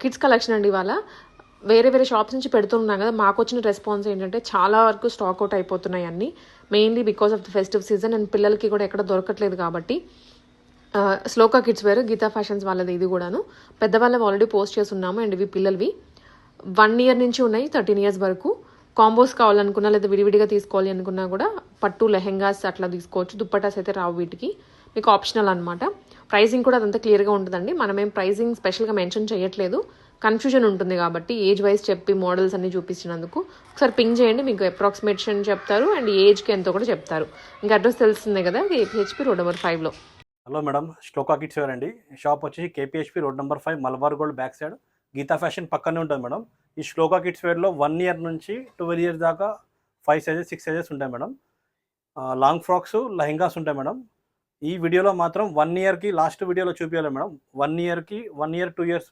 Kids collection అండి ఇవాళ. వేరే వేరే షాప్స్ నుంచి పెడుతున్నాం కదా మాకు వచ్చిన రెస్పాన్స్ ఏంటంటే చాలా వరకు స్టాక్ అవుట్ అయిపోతున్నాయి అన్నీ. Mainly because of the festive season and పిల్లలకి కూడా ఎక్కడ దొరకట్లేదు కాబట్టి. Sloka Shloka kids wear Geeta fashions వాళ్ళది ఇది కూడాను. పెద్దవాళ్ళవి ఆల్రెడీ పోస్ట్ చేసి ఉన్నాము అండ్ ఇవి పిల్లలవి. వన్ ఇయర్ నుంచి ఉన్నాయి థర్టీన్ ఇయర్స్ వరకు. కాంబోస్ కావాలనుకున్నా లేదా విడివిడిగా తీసుకోవాలి అనుకున్నా కూడా పట్టు లెహెంగాస్ అట్లా తీసుకోవచ్చు దుప్పటాస్ అయితే రావు వీటికి. మీకు ఆప్షనల్ అనమాట ప్రైసింగ్ కూడా అదంతా క్లియర్గా ఉంటుందండి. మనమేం ప్రైసింగ్ స్పెషల్గా మెన్షన్ చేయట్లేదు. కన్ఫ్యూజన్ ఉంటుంది కాబట్టి ఏజ్ వైజ్ చెప్పి మోడల్స్ అన్ని చూపించినందుకు ఒకసారి పింగ్ చేయండి మీకు అప్రాక్సిమేషన్ చెప్తారు అండ్ ఏజ్కి ఎంతో కూడా చెప్తారు. ఇంకా అడ్రస్ తెలుస్తుంది కదా ఏపీహెచ్పి రోడ్ నెంబర్ ఫైవ్లో hello madam Shloka kids wear అండి. షాప్ వచ్చేసి KPHP road number five Malabar gold back side. Geeta fashion పక్కనే ఉంటుంది మేడం. ఈ శ్లోకా కిడ్స్ వేర్లో వన్ ఇయర్ నుంచి ట్వెల్వ్ ఇయర్స్ దాకా ఫైవ్ సైజెస్ సిక్స్ సైజెస్ ఉంటాయి మేడం. లాంగ్ ఫ్రాక్స్ లెహంగాస్ ఉంటాయి మేడం. ఈ వీడియోలో మాత్రం వన్ ఇయర్కి లాస్ట్ వీడియోలో చూపించాలి మేడం. వన్ ఇయర్కి one year two years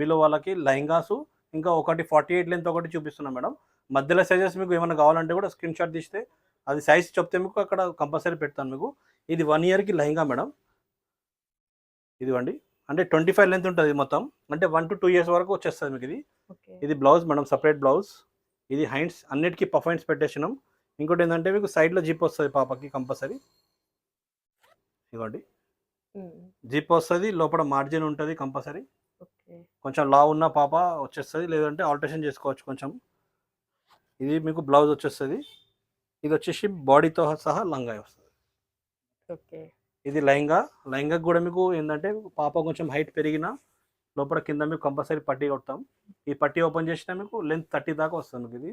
below వాళ్ళకి లెహంగాసు ఇంకా ఒకటి ఫార్టీ ఎయిట్ లెంత్ ఒకటి చూపిస్తున్నాం మేడం. మధ్యలో సైజెస్ మీకు ఏమైనా కావాలంటే కూడా స్క్రీన్ షాట్ తీస్తే అది సైజ్ చెప్తే మీకు అక్కడ కంపల్సరీ పెడతాను మీకు. ఇది వన్ ఇయర్కి లెహంగా మేడం. ఇదిగోండి. అంటే ట్వంటీ ఫైవ్ లెంత్ ఉంటుంది మొత్తం. అంటే వన్ టు టూ ఇయర్స్ వరకు వచ్చేస్తుంది మీకు ఇది. ఇది బ్లౌజ్ మేడం సపరేట్ బ్లౌజ్ ఇది హైండ్స్ అన్నిటికీ పఫ్ హైండ్స్ పెట్టేసినాం. ఇంకోటి ఏంటంటే మీకు సైడ్లో జిప్ వస్తుంది పాపకి కంపల్సరీ ఇదిగోండి జిప్ వస్తుంది లోపల మార్జిన్ ఉంటుంది కంపల్సరీ కొంచెం లా ఉన్న పాప వచ్చేస్తుంది లేదంటే ఆల్టరేషన్ చేసుకోవచ్చు కొంచెం. ఇది మీకు బ్లౌజ్ వచ్చేస్తుంది. ఇది వచ్చేసి బాడీతో సహా లంగా వస్తుంది. ఓకే. ఇది లెహంగా. లెహంగా కూడా మీకు ఏంటంటే పాప కొంచెం హైట్ పెరిగినా లోపల కింద మీకు కంపల్సరీ పట్టీ కొడతాం. ఈ పట్టీ ఓపెన్ చేసినా మీకు లెంత్ థర్టీ దాకా వస్తుంది మీకు ఇది.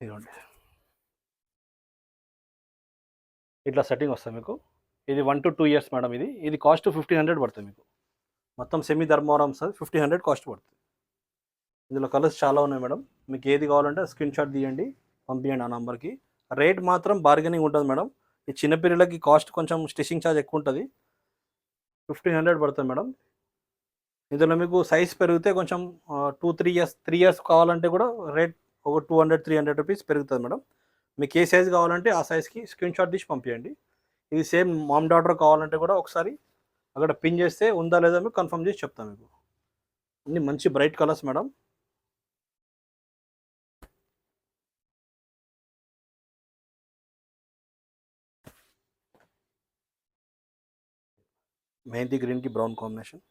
ఇదిగోండి. ఇట్లా సెట్టింగ్ వస్తుంది మీకు. ఇది one to two years madam ఇది. ఇది కాస్ట్ ఫిఫ్టీన్ హండ్రెడ్ పడుతుంది మీకు. మొత్తం semi Dharmavaram sir fifteen hundred cost పడుతుంది. ఇందులో కలర్స్ చాలా ఉన్నాయి మేడం మీకు ఏది కావాలంటే స్క్రీన్ షాట్ తీయండి పంపించండి ఆ నెంబర్కి రేట్ మాత్రం బార్గెనింగ్ ఉంటుంది మేడం ఈ చిన్నపిల్లలకి కాస్ట్ కొంచెం స్టిచ్చింగ్ ఛార్జ్ ఎక్కువ ఉంటుంది. ఫిఫ్టీన్ హండ్రెడ్ పడుతుంది మేడం ఇందులో మీకు సైజ్ పెరిగితే కొంచెం two three years three years కావాలంటే కూడా రేట్ ఒక two hundred three hundred rupees పెరుగుతుంది మేడం మీకు ఏ సైజ్ కావాలంటే ఆ సైజ్కి స్క్రీన్ షాట్ తీసి పంపించండి ఇది సేమ్ మామ్ డాటర్ కావాలంటే కూడా ఒకసారి అక్కడ పిన్ చేస్తే ఉందా లేదా మీకు కన్ఫర్మ్ చేసి చెప్తాను మీకు. అన్ని మంచి బ్రైట్ కలర్స్ మేడం. మెహందీ గ్రీన్కి బ్రౌన్ కాంబినేషన్.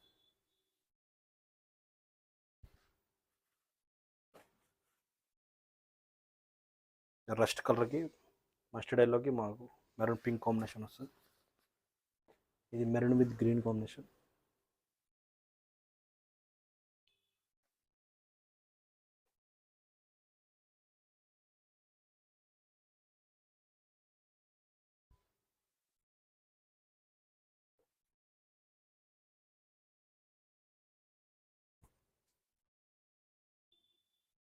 రస్ట్ కలర్కి మస్టర్డ్ ఎల్లోకి మాకు మెరూన్ పింక్ కాంబినేషన్ వస్తుంది. ఇది మెరూన్ విత్ గ్రీన్ కాంబినేషన్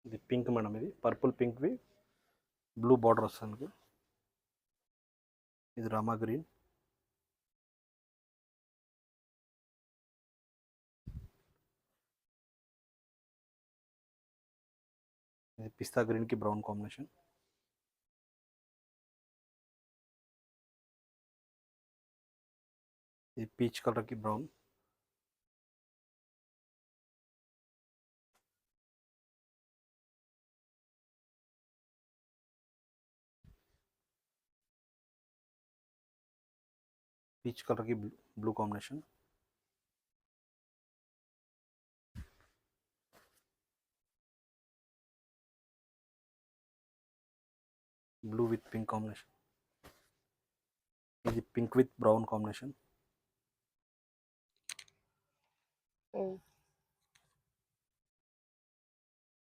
ఇది పింక్ మేడం ఇది. పర్పుల్ పింక్వి బ్లూ బార్డర్ వస్తుంది ఇది రామా గ్రీన్. ఇది పిస్తా గ్రీన్కి బ్రౌన్ కాంబినేషన్. ఇది పీచ్ కలర్కి బ్రౌన్. పీచ్ కలర్కి blue blue combination blue with pink combination ఇది pink with brown combination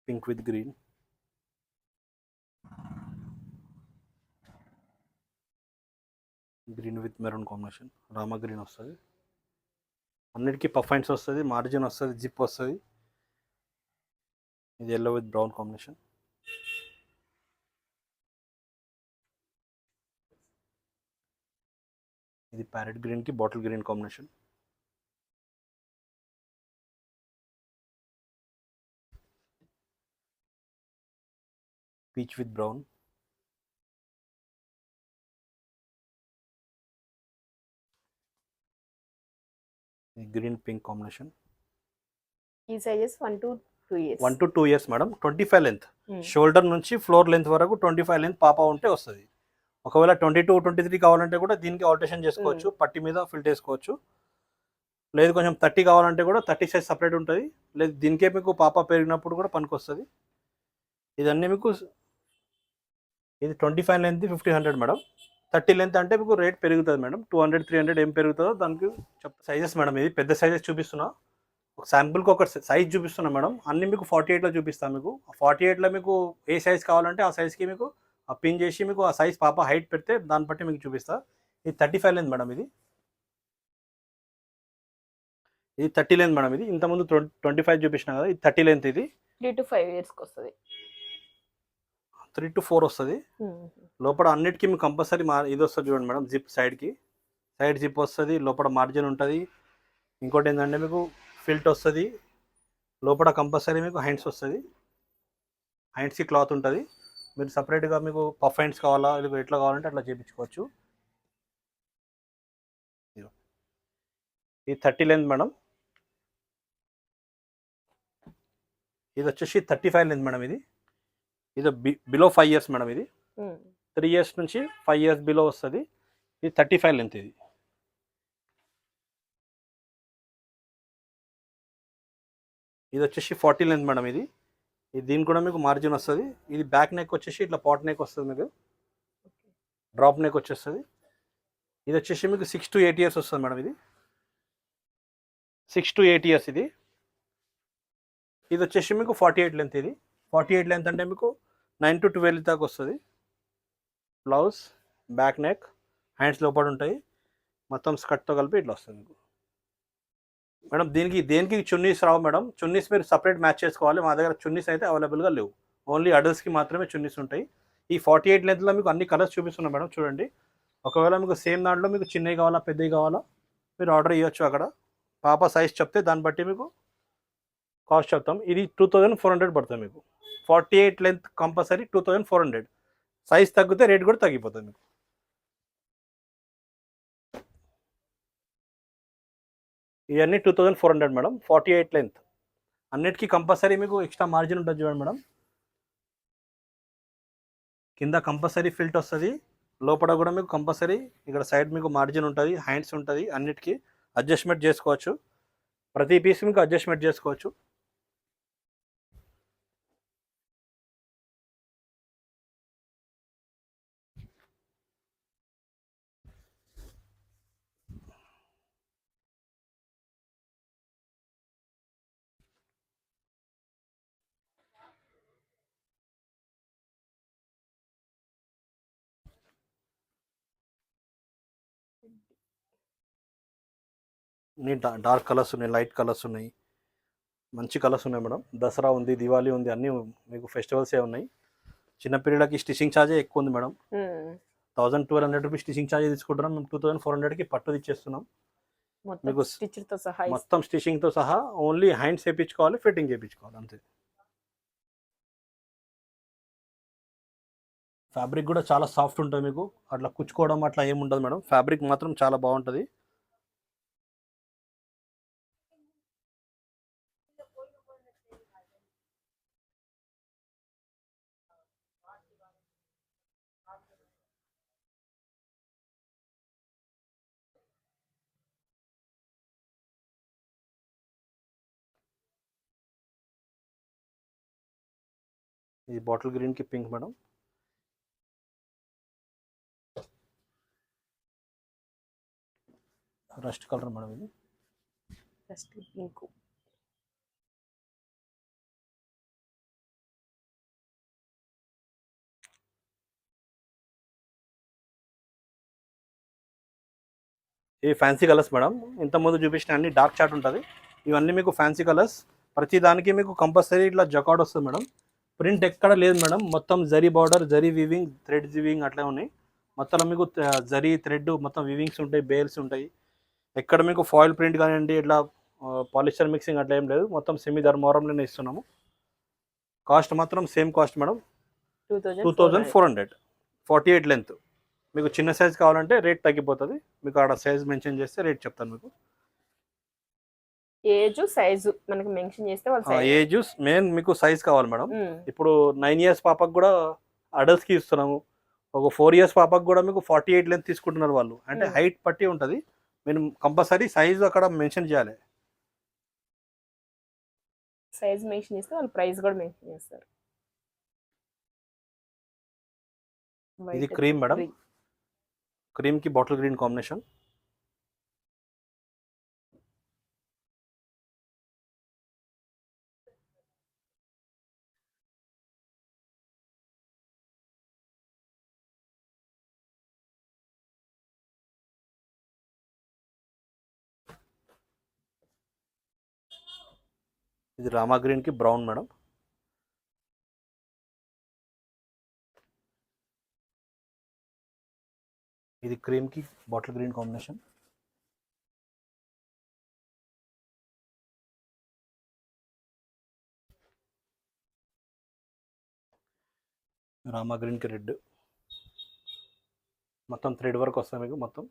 pink with green green with maroon combination. Rama green వస్తుంది. అన్నిటికీ పఫైన్స్ వస్తుంది మార్జిన్ వస్తుంది జిప్ వస్తుంది. ఇది ఎల్లో విత్ బ్రౌన్ కాంబినేషన్ ఇది ప్యారెట్ గ్రీన్కి bottle green combination peach with brown green pink combination? ఈ sizes one to two years. One to two years madam. Twenty five length. Hmm. Shoulder నుంచి floor length వరకు twenty five length పాప ఉంటే వస్తుంది. ఒకవేళ twenty two twenty three కావాలంటే కూడా దీనికి ఆల్టరేషన్ చేసుకోవచ్చు. పట్టి మీద ఫిల్ చేసుకోవచ్చు. లేదు కొంచెం థర్టీ కావాలంటే కూడా థర్టీ సైజ్ సపరేట్ ఉంటుంది. లేదు దీనికే మీకు పాప పెరిగినప్పుడు కూడా పనికి వస్తుంది ఇదన్నీ మీకు ఇది twenty five length fifteen hundred madam. Thirty length అంటే మీకు రేట్ పెరుగుతుంది madam. Two hundred three hundred ఏం పెరుగుతుందో దానికి చెప్ సైజెస్ మేడం. ఇది పెద్ద సైజెస్ చూపిస్తున్నా. ఒక శాంపుల్కి ఒక సైజ్ చూపిస్తున్నా మేడం. అన్ని మీకు ఫార్టీ ఎయిట్లో చూపిస్తాను మీకు. ఫార్టీ ఎయిట్లో మీకు ఏ సైజ్ కావాలంటే ఆ సైజ్కి మీకు ఆ పిన్ చేసి మీకు ఆ సైజ్ పాప హైట్ పెడితే దాన్ని బట్టి మీకు చూపిస్తా. ఇది థర్టీ ఫైవ్ లెంత్ మేడం ఇది. ఇది థర్టీ లెంత్ మేడం ఇది. ఇంతకుముందు ట్వంటీ ఫైవ్ చూపించిన కదా ఇది థర్టీ లెంత్ ఇది. త్రీ టు ఫైవ్ ఇయర్స్కి వస్తుంది. త్రీ టు ఫోర్ వస్తుంది. లోపల అన్నిటికీ మీకు కంపల్సరీ మా ఇది వస్తుంది చూడండి మేడం జిప్ సైడ్కి సైడ్ జిప్ వస్తుంది లోపల మార్జిన్ ఉంటుంది. ఇంకోటి ఏంటంటే మీకు ఫిల్ట్ వస్తుంది. లోపల కంపల్సరీ మీకు హ్యాండ్స్ వస్తుంది. హ్యాండ్స్కి క్లాత్ ఉంటుంది. మీరు సపరేట్గా మీకు పఫ్ హ్యాండ్స్ కావాలా లేదా ఎట్లా కావాలంటే అట్లా చేయించుకోవచ్చు. ఇది థర్టీ లెంత్ మేడం. ఇది వచ్చేసి థర్టీ ఫైవ్ లెంత్ మేడం ఇది. ఇది బిలో ఫైవ్ ఇయర్స్ మేడం ఇది. త్రీ ఇయర్స్ నుంచి ఫైవ్ ఇయర్స్ బిలో వస్తుంది. ఇది థర్టీ ఫైవ్ లెంత్ ఇది. ఇది వచ్చేసి ఫార్టీ లెంత్ మేడం ఇది. ఇది దీనికి కూడా మీకు మార్జిన్ వస్తుంది. ఇది బ్యాక్ నెక్ వచ్చేసి ఇట్లా పాట్ నెక్ వస్తుంది మీకు. డ్రాప్ నెక్ వచ్చేస్తుంది. ఇది వచ్చేసి మీకు సిక్స్ టు ఎయిట్ ఇయర్స్ వస్తుంది మేడం ఇది. సిక్స్ టు ఎయిట్ ఇయర్స్ ఇది. ఇది వచ్చేసి మీకు ఫార్టీ ఎయిట్ లెంత్ ఇది. ఫార్టీ ఎయిట్ లెంత్ అంటే మీకు నైన్ టు ట్వెల్వ్ దాకా వస్తుంది. బ్లౌజ్ బ్యాక్ నెక్ హ్యాండ్స్ లోపల ఉంటాయి. మొత్తం స్కర్ట్తో కలిపి ఇట్లా వస్తుంది మీకు. మేడం దీనికి దేనికి చున్నీస్ రావు మేడం చున్నీస్ మీరు సపరేట్ మ్యాచ్ చేసుకోవాలి. మా దగ్గర చున్నీస్ అయితే అవైలబుల్గా లేవు. ఓన్లీ అడల్ట్స్కి మాత్రమే చున్నీస్ ఉంటాయి. ఈ ఫార్టీ ఎయిట్ లెంత్లో మీకు అన్ని కలర్స్ చూపిస్తున్నాం మేడం చూడండి. ఒకవేళ మీకు సేమ్ దాంట్లో మీకు చిన్నవి కావాలా పెద్దవి కావాలా మీరు ఆర్డర్ ఇవ్వచ్చు అక్కడ. పాప సైజ్ చెప్తే దాన్ని బట్టి మీకు కాస్ట్ చెప్తాం. ఇది టూ థౌజండ్ ఫోర్ హండ్రెడ్ పడుతుంది మీకు. Forty eight length compulsory two thousand four hundred size తగ్గితే రేట్ కూడా తగ్గిపోతుంది మీకు. ఇవన్నీ two thousand four hundred madam. Forty eight length అన్నిటికీ కంపల్సరీ మీకు ఎక్స్ట్రా మార్జిన్ ఉంటుంది చూడండి మేడం. కింద కంపల్సరీ ఫిల్ట్ వస్తుంది. లోపల కూడా మీకు కంపల్సరీ ఇక్కడ సైడ్ మీకు మార్జిన్ ఉంటుంది హ్యాండ్స్ ఉంటుంది అన్నిటికీ అడ్జస్ట్మెంట్ చేసుకోవచ్చు. ప్రతి పీస్ మీకు అడ్జస్ట్మెంట్ చేసుకోవచ్చు. నీ డార్క్ కలర్స్ ఉన్నాయి లైట్ కలర్స్ ఉన్నాయి. మంచి కలర్స్ ఉన్నాయి మేడం. దసరా ఉంది దివాళీ ఉంది అన్నీ మీకు ఫెస్టివల్సే ఉన్నాయి. చిన్న పిల్లలకి స్టిచింగ్ ఛార్జే ఎక్కువ ఉంది madam. Thousand twelve hundred rupees stitching charge తీసుకుంటున్నాం. మేము టూ థౌసండ్ ఫోర్ హండ్రెడ్కి పట్టు ఇచ్చేస్తున్నాం మొత్తం మీకు మొత్తం స్టిచింగ్తో సహా ఓన్లీ హ్యాండ్స్ వేయించుకోవాలి ఫిట్టింగ్ చేయించుకోవాలి అంతే. ఫ్యాబ్రిక్ కూడా చాలా సాఫ్ట్ ఉంటుంది మీకు. అట్లా కుచ్చుకోవడం అట్లా ఏమి ఉండదు మేడం. ఫ్యాబ్రిక్ మాత్రం చాలా బాగుంటుంది. ఇది బాటిల్ గ్రీన్కి pink madam. Rust colour madam ఇది. First pink. ఇవి ఫ్యాన్సీ కలర్స్ మేడం. ఇంతకుముందు చూపించిన అన్ని డార్క్ చార్ట్ ఉంటుంది. ఇవన్నీ మీకు ఫ్యాన్సీ కలర్స్ ప్రతి దానికి మీకు కంపల్సరీ ఇట్లా జకాడ్ వస్తుంది మేడం. ప్రింట్ ఎక్కడ లేదు మేడం. మొత్తం zari border zari weaving thread weaving అట్లా ఉన్నాయి. మొత్తం మీకు జరీ థ్రెడ్ మొత్తం వివింగ్స్ ఉంటాయి బేల్స్ ఉంటాయి. ఎక్కడ మీకు ఫాయిల్ ప్రింట్ కానివ్వండి ఇట్లా పాలిస్టర్ మిక్సింగ్ అట్లా ఏం లేదు. మొత్తం సెమీ ధర్మవరంలోనే ఇస్తున్నాము. కాస్ట్ మాత్రం same cost madam. Two two thousand four hundred forty eight length మీకు చిన్న సైజ్ కావాలంటే రేట్ తగ్గిపోతుంది. మీకు ఆడ సైజ్ మెన్షన్ చేస్తే రేట్ చెప్తాను మీకు. ఏజ్ సైజు మనకి మెన్షన్ చేస్తే వాళ్ళ. ఏజ్ మెయిన్ మీకు సైజ్ కావాలి మేడం ఇప్పుడు నైన్ ఇయర్స్ పాపకు కూడా అడల్ట్స్కి ఇస్తున్నాము ఒక ఫోర్ ఇయర్స్ పాపకు కూడా మీకు ఫార్టీ ఎయిట్ లెంత్ తీసుకుంటున్నారు వాళ్ళు అంటే. హైట్ పట్టి ఉంటుంది మీరు కంపల్సరీ సైజ్ అక్కడ మెన్షన్ చేయాలి సైజ్ మెన్షన్ చేస్తే వాళ్ళు ప్రైస్ కూడా మెన్షన్ చేస్తారు ఇది cream madam. green. క్రీమ్కి బాటిల్ గ్రీన్ కాంబినేషన్ ఇది రామా గ్రీన్కి బ్రౌన్ మేడం. ఇది క్రీమ్కి బాటిల్ గ్రీన్ కాంబినేషన్. రామా గ్రీన్కి రెడ్. మొత్తం థ్రెడ్ వర్క్ వస్తాయి మీకు మొత్తం.